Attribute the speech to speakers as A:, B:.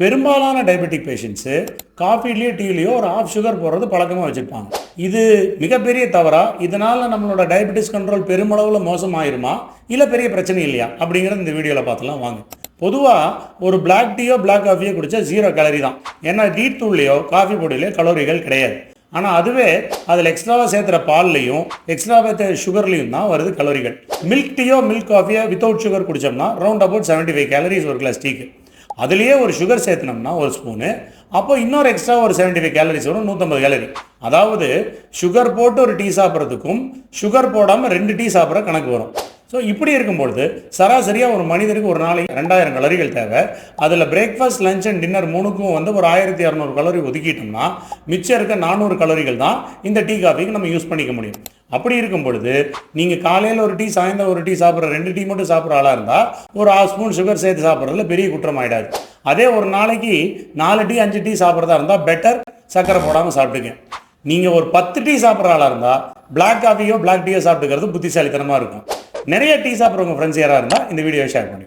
A: பெரும்பாலான diabetic patients காஃபிலேயோ டீலேயோ ஒரு of sugar போடுறது பழக்கமாக வச்சுருப்பாங்க. இது மிகப்பெரிய தவறா? இதனால் நம்மளோட டயபெட்டிஸ் கண்ட்ரோல் பெருமளவில் மோசமாயிருமா? இல்லை பெரிய பிரச்சனை இல்லையா? அப்படிங்கிறத இந்த வீடியோவில் பார்த்துலாம் வாங்க. பொதுவாக ஒரு பிளாக் டீயோ பிளாக் காஃபியோ குடித்தா ஜீரோ கேலரி தான். ஏன்னா டீ தூள்லையோ காஃபி பொடியிலையோ கலோரிகள் கிடையாது. ஆனால் அதுவே அதில் எக்ஸ்ட்ராவாக சேர்த்துற பால்லையும் எக்ஸ்ட்ராவாக சேர்த்த சுகர்லையும் தான் வருது கலோரிகள் மில்க் டீயோ மில்க் காஃபியோ without sugar குடித்தோம்னா round about seventy five calories ஒரு கிளாஸ் டீக்கு அதுலேயே ஒரு சுகர் சேர்த்துனோம்னா ஒரு ஸ்பூனு அப்போ இன்னொரு எக்ஸ்ட்ரா ஒரு செவன்ட்டி ஃபைவ் கேலரிஸ் வரும் நூற்றம்பது கேலரி அதாவது சுகர் போட்டு ஒரு டீ சாப்பிட்றதுக்கும் சுகர் போடாமல் ரெண்டு டீ சாப்பிட்ற கணக்கு வரும். ஸோ இப்படி இருக்கும்பொழுது சராசரியாக ஒரு மனிதனுக்கு ஒரு நாளைக்கு ரெண்டாயிரம் கலோரிகள் தேவை. அதில் பிரேக்ஃபாஸ்ட் லஞ்ச் அண்ட் டின்னர் மூணுக்கும் வந்து ஒரு ஆயிரத்தி இரநூறு கலோரி ஒதுக்கிட்டோம்னா மிச்சம் இருக்க நானூறு கலோரிகள் தான் இந்த டீ காஃபிக்கு நம்ம யூஸ் பண்ணிக்க முடியும். அப்படி இருக்கும் பொழுது நீங்கள் காலையில் ஒரு டீ சாயந்தரம் ஒரு டீ சாப்பிட்ற ரெண்டு டீ மட்டும் சாப்பிட்ற ஆளாக இருந்தால் ஒரு ஆஃப் ஸ்பூன் சுகர் சேர்த்து சாப்பிட்றதுல பெரிய குற்றம் ஆகிடாது அதே ஒரு நாளைக்கு நாலு டீ அஞ்சு டீ சாப்பிட்றதா இருந்தால் பெட்டர் சக்கரை போடாமல் சாப்பிட்டுங்க நீங்கள் ஒரு பத்து டீ சாப்பிட்ற ஆளாக இருந்தால் பிளாக் காஃபியோ பிளாக் டீயோ சாப்பிட்டுக்கிறது புத்திசாலித்தனமாக இருக்கும். நிறைய டீ சாப்பிட்றவங்க ஃப்ரெண்ட்ஸ் யாராக இருந்தால் இந்த வீடியோ ஷேர் பண்ணி